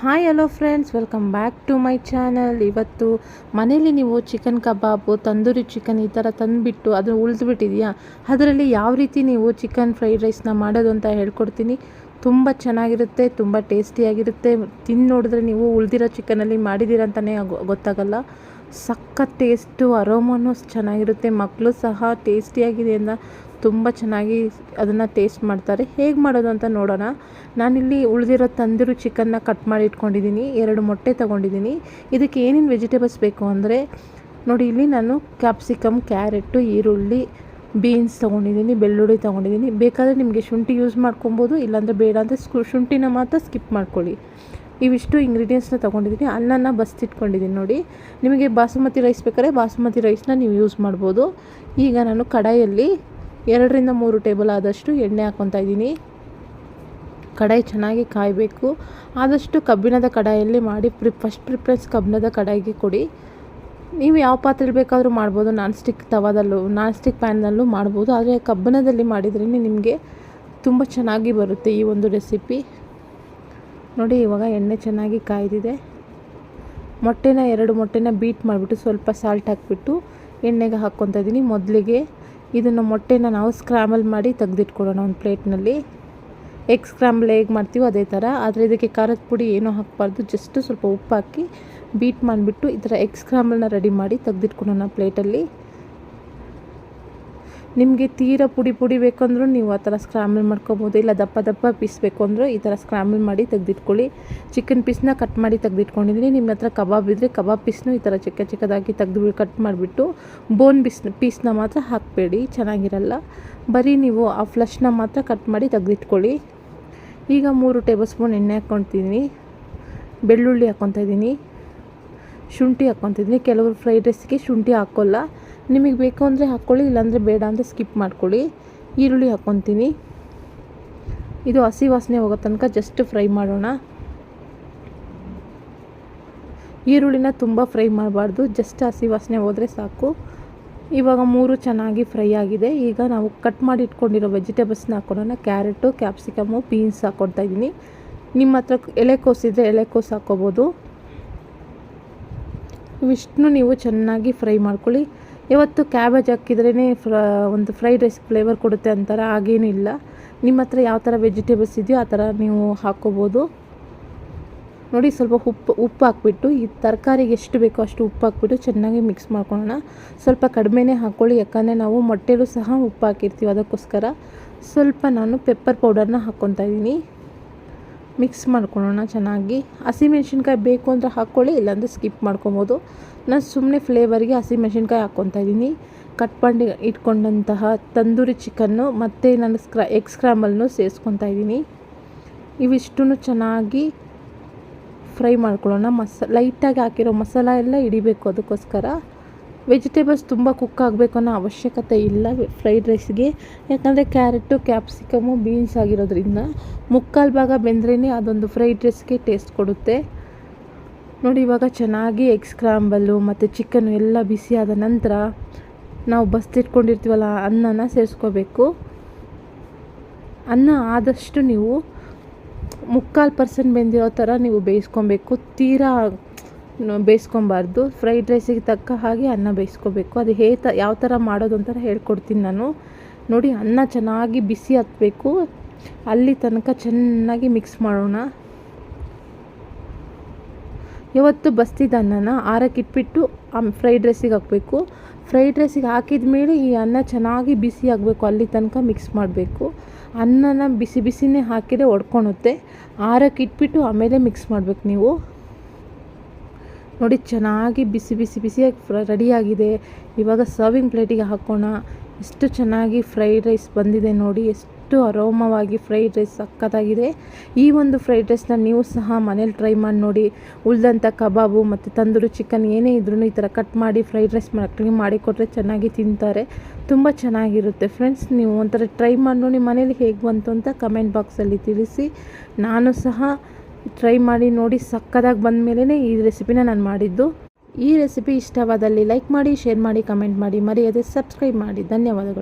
Hi hello friends welcome back to my channel ಇವತ್ತು ಮನೇಲಿ ನೀವು ಚಿಕನ್ ಕಬಾಬು ತಂದೂರಿ ಚಿಕನ್ ಈ ಥರ ತಂದುಬಿಟ್ಟು ಅದು ಉಳಿದ್ಬಿಟ್ಟಿದೆಯಾ? ಅದರಲ್ಲಿ ಯಾವ ರೀತಿ ನೀವು ಚಿಕನ್ ಫ್ರೈಡ್ ರೈಸ್ನ ಮಾಡೋದು ಅಂತ ಹೇಳ್ಕೊಡ್ತೀನಿ. ತುಂಬ ಚೆನ್ನಾಗಿರುತ್ತೆ, ತುಂಬ ಟೇಸ್ಟಿಯಾಗಿರುತ್ತೆ ತಿಂದು ನೋಡಿದ್ರೆ ನೀವು ಉಳಿದಿರೋ ಚಿಕನಲ್ಲಿ ಮಾಡಿದ್ದೀರ ಅಂತಲೇ ಗೊತ್ತಾಗಲ್ಲ. ಸಖತ್ ಟೇಸ್ಟು, ಅರೋಮನು ಚೆನ್ನಾಗಿರುತ್ತೆ. ಮಕ್ಕಳು ಸಹ ಟೇಸ್ಟಿಯಾಗಿದೆ ಅಂತ ತುಂಬ ಚೆನ್ನಾಗಿ ಅದನ್ನು ಟೇಸ್ಟ್ ಮಾಡ್ತಾರೆ. ಹೇಗೆ ಮಾಡೋದು ಅಂತ ನೋಡೋಣ. ನಾನಿಲ್ಲಿ ಉಳಿದಿರೋ ತಂದಿರು ಚಿಕನ್ನ ಕಟ್ ಮಾಡಿ ಇಟ್ಕೊಂಡಿದ್ದೀನಿ. ಎರಡು ಮೊಟ್ಟೆ ತೊಗೊಂಡಿದ್ದೀನಿ. ಇದಕ್ಕೆ ಏನೇನು ವೆಜಿಟೇಬಲ್ಸ್ ಬೇಕು ಅಂದರೆ, ನೋಡಿ ಇಲ್ಲಿ ನಾನು ಕ್ಯಾಪ್ಸಿಕಮ್ ಕ್ಯಾರೆಟು ಈರುಳ್ಳಿ, ಬೀನ್ಸ್ ತೊಗೊಂಡಿದ್ದೀನಿ, ಬೆಳ್ಳುಳ್ಳಿ ತೊಗೊಂಡಿದ್ದೀನಿ. ಬೇಕಾದರೆ ನಿಮಗೆ ಶುಂಠಿ ಯೂಸ್ ಮಾಡ್ಕೊಬೋದು, ಇಲ್ಲಾಂದರೆ ಬೇಡ ಅಂದರೆ ಸ್ಕು ಶುಂಠಿನ ಮಾತ್ರ ಸ್ಕಿಪ್ ಮಾಡ್ಕೊಳ್ಳಿ. ಇವಿಷ್ಟು ಇಂಗ್ರೀಡಿಯೆಂಟ್ಸ್ನ ತೊಗೊಂಡಿದ್ದೀನಿ. ಅನ್ನನ ಬಸ್ತಿಟ್ಕೊಂಡಿದ್ದೀನಿ ನೋಡಿ. ನಿಮಗೆ ಬಾಸುಮತಿ ರೈಸ್ ಬೇಕಾದ್ರೆ ಬಾಸುಮತಿ ರೈಸ್ನ ನೀವು ಯೂಸ್ ಮಾಡ್ಬೋದು. ಈಗ ನಾನು ಕಡಾಯಲ್ಲಿ ಎರಡರಿಂದ ಮೂರು ಟೇಬಲ್ ಆದಷ್ಟು ಎಣ್ಣೆ ಹಾಕ್ಕೊತಾ ಇದ್ದೀನಿ. ಕಡಾಯಿ ಚೆನ್ನಾಗಿ ಕಾಯಬೇಕು. ಆದಷ್ಟು ಕಬ್ಬಿಣದ ಕಡಾಯಲ್ಲಿ ಮಾಡಿ ಪ್ರಿ ಫಸ್ಟ್ ಪ್ರಿಫರೆನ್ಸ್ ಕಬ್ಬಿಣದ ಕಡಾಯಿಗೆ ಕೊಡಿ. ನೀವು ಯಾವ ಪಾತ್ರೆಲಿ ಬೇಕಾದರೂ ಮಾಡ್ಬೋದು. ನಾನ್ ಸ್ಟಿಕ್ ತವಾದಲ್ಲೂ ನಾನ್ ಸ್ಟಿಕ್ ಪ್ಯಾನ್ನಲ್ಲೂ ಮಾಡ್ಬೋದು. ಆದರೆ ಕಬ್ಬಿಣದಲ್ಲಿ ಮಾಡಿದ್ರೇ ನಿಮಗೆ ತುಂಬ ಚೆನ್ನಾಗಿ ಬರುತ್ತೆ ಈ ಒಂದು ರೆಸಿಪಿ ನೋಡಿ, ಇವಾಗ ಎಣ್ಣೆ ಚೆನ್ನಾಗಿ ಕಾಯ್ದಿದೆ. ಮೊಟ್ಟೆನ, ಎರಡು ಮೊಟ್ಟೆನ ಬೀಟ್ ಮಾಡಿಬಿಟ್ಟು ಸ್ವಲ್ಪ ಸಾಲ್ಟ್ ಹಾಕಿಬಿಟ್ಟು ಎಣ್ಣೆಗೆ ಹಾಕ್ಕೊತ ಇದ್ದೀನಿ ಮೊದಲಿಗೆ ಇದನ್ನು ಮೊಟ್ಟೆನ ನಾವು ಸ್ಕ್ರಾಮಲ್ ಮಾಡಿ ತೆಗೆದಿಟ್ಕೊಡೋಣ ಒಂದು ಪ್ಲೇಟ್ನಲ್ಲಿ. ಎಗ್ ಸ್ಕ್ರಾಂಬಲ್ ಹೇಗೆ ಮಾಡ್ತೀವೋ ಅದೇ ಥರ. ಆದರೆ ಇದಕ್ಕೆ ಖಾರದ ಪುಡಿ ಏನೂ ಹಾಕಬಾರ್ದು. ಜಸ್ಟ್ ಸ್ವಲ್ಪ ಉಪ್ಪು ಹಾಕಿ ಬೀಟ್ ಮಾಡಿಬಿಟ್ಟು ಈ ಥರ ಎಗ್ ಸ್ಕ್ರಾಂಬಲ್ನ ರೆಡಿ ಮಾಡಿ ತೆಗೆದಿಟ್ಕೊಳೋಣ ಪ್ಲೇಟಲ್ಲಿ. ನಿಮಗೆ ತೀರ ಪುಡಿ ಪುಡಿ ಬೇಕಂದ್ರೂ ನೀವು ಆ ಥರ ಸ್ಕ್ರಾಂಬಲ್ ಮಾಡ್ಕೊಬೋದು. ಇಲ್ಲ ದಪ್ಪ ದಪ್ಪ ಪೀಸ್ ಬೇಕು ಅಂದರೂ ಈ ಥರ ಸ್ಕ್ರಾಂಬಲ್ ಮಾಡಿ ತೆಗೆದಿಟ್ಕೊಳ್ಳಿ. ಚಿಕನ್ ಪೀಸ್ನ ಕಟ್ ಮಾಡಿ ತೆಗೆದಿಟ್ಕೊಂಡಿದ್ದೀನಿ. ನಿಮ್ಮ ಹತ್ರ ಕಬಾಬ್ ಇದ್ದರೆ ಕಬಾಬ್ ಪೀಸ್ನು ಈ ಥರ ಚಿಕ್ಕ ಚಿಕ್ಕದಾಗಿ ತೆಗೆದು ಕಟ್ ಮಾಡಿಬಿಟ್ಟು ಬೋನ್ ಪೀಸ್ ಪೀಸ್ನ ಮಾತ್ರ ಹಾಕಬೇಡಿ. ಚೆನ್ನಾಗಿರಲ್ಲ. ಬರೀ ನೀವು ಆ ಫ್ಲಶ್ನ ಮಾತ್ರ ಕಟ್ ಮಾಡಿ ತೆಗೆದಿಟ್ಕೊಳ್ಳಿ. ಈಗ ಮೂರು ಟೇಬಲ್ ಸ್ಪೂನ್ ಎಣ್ಣೆ ಹಾಕ್ಕೊತಿದ್ದೀನಿ. ಬೆಳ್ಳುಳ್ಳಿ ಹಾಕ್ಕೊತಾ ಇದ್ದೀನಿ. ಶುಂಠಿ ಹಾಕ್ಕೊತಿದ್ದೀನಿ ಕೆಲವರು ಫ್ರೈಡ್ ರೈಸ್ಗೆ ಶುಂಠಿ ಹಾಕ್ಕೊಲ್ಲ ನಿಮಗೆ ಬೇಕು ಅಂದರೆ ಹಾಕ್ಕೊಳ್ಳಿ, ಇಲ್ಲಾಂದರೆ ಬೇಡ ಅಂದರೆ ಸ್ಕಿಪ್ ಮಾಡ್ಕೊಳ್ಳಿ. ಈರುಳ್ಳಿ ಹಾಕ್ಕೊತೀನಿ. ಇದು ಹಸಿ ವಾಸನೆ ಹೋಗೋ ತನಕ ಜಸ್ಟ್ ಫ್ರೈ ಮಾಡೋಣ. ಈರುಳ್ಳಿನ ತುಂಬ ಫ್ರೈ ಮಾಡಬಾರ್ದು. ಜಸ್ಟ್ ಹಸಿ ವಾಸನೆ ಹೋದರೆ ಸಾಕು. ಇವಾಗ ಮೂರು ಚೆನ್ನಾಗಿ ಫ್ರೈ ಆಗಿದೆ. ಈಗ ನಾವು ಕಟ್ ಮಾಡಿ ಇಟ್ಕೊಂಡಿರೋ ವೆಜಿಟೇಬಲ್ಸ್ನ ಹಾಕೊಳ್ಳೋಣ ಕ್ಯಾರೆಟು ಕ್ಯಾಪ್ಸಿಕಮು ಬೀನ್ಸ್ ಹಾಕ್ಕೊಳ್ತಾ ಇದ್ದೀನಿ. ನಿಮ್ಮ ಹತ್ರ ಎಲೆಕೋಸಿದ್ರೆ ಎಲೆಕೋಸು ಹಾಕ್ಕೋಬೋದು. ಇವಿಷ್ಟನ್ನು ನೀವು ಚೆನ್ನಾಗಿ ಫ್ರೈ ಮಾಡ್ಕೊಳ್ಳಿ. ಇವತ್ತು ಕ್ಯಾಬೇಜ್ ಹಾಕಿದ್ರೇ ಫ್ರ ಒಂದು ಫ್ರೈಡ್ ರೈಸ್ ಫ್ಲೇವರ್ ಕೊಡುತ್ತೆ ಅಂತಾರೆ, ಹಾಗೇನೂ ಇಲ್ಲ. ನಿಮ್ಮ ಹತ್ರ ಯಾವ ಥರ ವೆಜಿಟೇಬಲ್ಸ್ ಇದೆಯೋ ಆ ಥರ ನೀವು ಹಾಕ್ಕೋಬೋದು ನೋಡಿ ಸ್ವಲ್ಪ ಉಪ್ಪು ಉಪ್ಪು ಹಾಕ್ಬಿಟ್ಟು, ಈ ತರಕಾರಿಗೆ ಎಷ್ಟು ಬೇಕೋ ಅಷ್ಟು ಉಪ್ಪು ಹಾಕ್ಬಿಟ್ಟು ಚೆನ್ನಾಗಿ ಮಿಕ್ಸ್ ಮಾಡ್ಕೊಳ್ಳೋಣ. ಸ್ವಲ್ಪ ಕಡಿಮೆನೇ ಹಾಕ್ಕೊಳ್ಳಿ ಯಾಕಂದರೆ ನಾವು ಮೊಟ್ಟೆಲೂ ಸಹ ಉಪ್ಪು ಹಾಕಿರ್ತೀವಿ ಅದಕ್ಕೋಸ್ಕರ. ಸ್ವಲ್ಪ ನಾನು ಪೆಪ್ಪರ್ ಪೌಡರ್ನ ಹಾಕ್ಕೊತಾ ಇದ್ದೀನಿ. ಮಿಕ್ಸ್ ಮಾಡ್ಕೊಳ್ಳೋಣ ಚೆನ್ನಾಗಿ. ಹಸಿಮೆಣ್ಸಿನ್ಕಾಯಿ ಬೇಕು ಅಂದರೆ ಹಾಕ್ಕೊಳ್ಳಿ, ಇಲ್ಲಾಂದರೆ ಸ್ಕಿಪ್ ಮಾಡ್ಕೊಬೋದು. ನಾನು ಸುಮ್ಮನೆ ಫ್ಲೇವರ್ಗೆ ಹಸಿಮೆಣ್ಸಿನ್ಕಾಯಿ ಹಾಕ್ಕೊತಾ ಇದ್ದೀನಿ. ಕಟ್ ಮಾಡಿ ಇಟ್ಕೊಂಡಂತಹ ತಂದೂರಿ ಚಿಕನ್ನು ಮತ್ತು ನಾನು ಸ್ಕ್ರಾ ಎಗ್ ಸ್ಕ್ರಾಂಬಲ್ನು ಸೇರಿಸ್ಕೊತಾ ಇದ್ದೀನಿ. ಇವಿಷ್ಟು ಚೆನ್ನಾಗಿ ಫ್ರೈ ಮಾಡ್ಕೊಳ್ಳೋಣ. ಮಸ ಲೈಟಾಗಿ ಹಾಕಿರೋ ಮಸಾಲ ಎಲ್ಲ ಹಿಡಿಬೇಕು ಅದಕ್ಕೋಸ್ಕರ. ವೆಜಿಟೇಬಲ್ಸ್ ತುಂಬ ಕುಕ್ ಆಗಬೇಕು ಅನ್ನೋ ಅವಶ್ಯಕತೆ ಇಲ್ಲ ಫ್ರೈಡ್ ರೈಸ್ಗೆ ಯಾಕಂದರೆ ಕ್ಯಾರೆಟು ಕ್ಯಾಪ್ಸಿಕಮು ಬೀನ್ಸ್ ಆಗಿರೋದ್ರಿಂದ ಮುಕ್ಕಾಲು ಭಾಗ ಬೆಂದ್ರೇ ಅದೊಂದು ಫ್ರೈಡ್ ರೈಸ್ಗೆ ಟೇಸ್ಟ್ ಕೊಡುತ್ತೆ. ನೋಡಿ ಇವಾಗ ಚೆನ್ನಾಗಿ ಎಗ್ ಸ್ಕ್ರಾಂಬಲ್ಲು ಮತ್ತು ಚಿಕನ್ನು ಎಲ್ಲ ಬಿಸಿ ಆದ ನಂತರ ನಾವು ಬಸ್ತಿಟ್ಕೊಂಡಿರ್ತೀವಲ್ಲ ಅನ್ನನ ಸೇರಿಸ್ಕೋಬೇಕು. ಅನ್ನ ಆದಷ್ಟು ನೀವು ಮುಕ್ಕಾಲು ಪರ್ಸೆಂಟ್ ಬೆಂದಿರೋ ಥರ ನೀವು ಬೇಯಿಸ್ಕೊಬೇಕು. ತೀರಾ ಬೇಯಿಸ್ಕೊಬಾರ್ದು. ಫ್ರೈಡ್ ರೈಸಿಗೆ ತಕ್ಕ ಹಾಗೆ ಅನ್ನ ಬೇಯಿಸ್ಕೋಬೇಕು. ಅದು ಹೇ ತ ಯಾವ ಥರ ಮಾಡೋದು ಅಂತ ಹೇಳ್ಕೊಡ್ತೀನಿ ನಾನು. ನೋಡಿ, ಅನ್ನ ಚೆನ್ನಾಗಿ ಬಿಸಿ ಹತ್ತಬೇಕು ಅಲ್ಲಿ ತನಕ ಚೆನ್ನಾಗಿ ಮಿಕ್ಸ್ ಮಾಡೋಣ. ಇವತ್ತು ಬಸ್ತಿದ್ದ ಅನ್ನನ ಆರಕ್ಕೆ ಇಟ್ಬಿಟ್ಟು ಫ್ರೈಡ್ ರೈಸಿಗೆ ಹಾಕಬೇಕು. ಫ್ರೈಡ್ ರೈಸಿಗೆ ಹಾಕಿದ ಮೇಲೆ ಈ ಅನ್ನ ಚೆನ್ನಾಗಿ ಬಿಸಿ ಆಗಬೇಕು. ಅಲ್ಲಿ ತನಕ ಮಿಕ್ಸ್ ಮಾಡಬೇಕು. ಅನ್ನನ ಬಿಸಿ ಬಿಸಿನೇ ಹಾಕಿದರೆ ಒಡ್ಕೊಳುತ್ತೆ ಆರಕ್ಕೆ ಇಟ್ಬಿಟ್ಟು ಆಮೇಲೆ ಮಿಕ್ಸ್ ಮಾಡಬೇಕು ನೀವು. ನೋಡಿ, ಚೆನ್ನಾಗಿ ಬಿಸಿ ಬಿಸಿ, ಬಿಸಿಯಾಗಿ ಫ್ರ, ರೆಡಿಯಾಗಿದೆ. ಇವಾಗ ಸರ್ವಿಂಗ್ ಪ್ಲೇಟಿಗೆ ಹಾಕೋಣ. ಎಷ್ಟು ಚೆನ್ನಾಗಿ ಫ್ರೈಡ್ ರೈಸ್ ಬಂದಿದೆ ನೋಡಿ. ಎಷ್ಟು ಅರೋಮವಾಗಿ ಫ್ರೈಡ್ ರೈಸ್ ಸಕ್ಕತ್ತಾಗಿದೆ. ಈ ಒಂದು ಫ್ರೈಡ್ ರೈಸ್ನ ನೀವು ಸಹ ಮನೇಲಿ ಟ್ರೈ ಮಾಡಿ ನೋಡಿ. ಉಳಿದಂಥ ಕಬಾಬು ಮತ್ತು ತಂದೂರಿ ಚಿಕನ್ ಏನೇ ಇದ್ರೂ ಈ ಥರ ಕಟ್ ಮಾಡಿ ಫ್ರೈಡ್ ರೈಸ್ ಮಕ್ಕಳಿಗೆ ಮಾಡಿಕೊಟ್ರೆ ಚೆನ್ನಾಗಿ ತಿಂತಾರೆ. ತುಂಬ ಚೆನ್ನಾಗಿರುತ್ತೆ ಫ್ರೆಂಡ್ಸ್ ನೀವು ಒಂಥರ ಟ್ರೈ ಮಾಡಿ ನೋಡಿ ಮನೇಲಿ ಹೇಗೆ ಬಂತು ಅಂತ ಕಮೆಂಟ್ ಬಾಕ್ಸಲ್ಲಿ ತಿಳಿಸಿ. ನಾನು ಸಹ ಟ್ರೈ ಮಾಡಿ ನೋಡಿ ಸಕ್ಕದಾಗಿ ಬಂದ ಮೇಲೇ ಈ ರೆಸಿಪಿನ ನಾನು ಮಾಡಿದ್ದು. ಈ ರೆಸಿಪಿ ಇಷ್ಟವಾದಲ್ಲಿ ಲೈಕ್ ಮಾಡಿ ಶೇರ್ ಮಾಡಿ ಕಮೆಂಟ್ ಮಾಡಿ, ಮರೆಯದೆ ಸಬ್ಸ್ಕ್ರೈಬ್ ಮಾಡಿ. ಧನ್ಯವಾದಗಳು.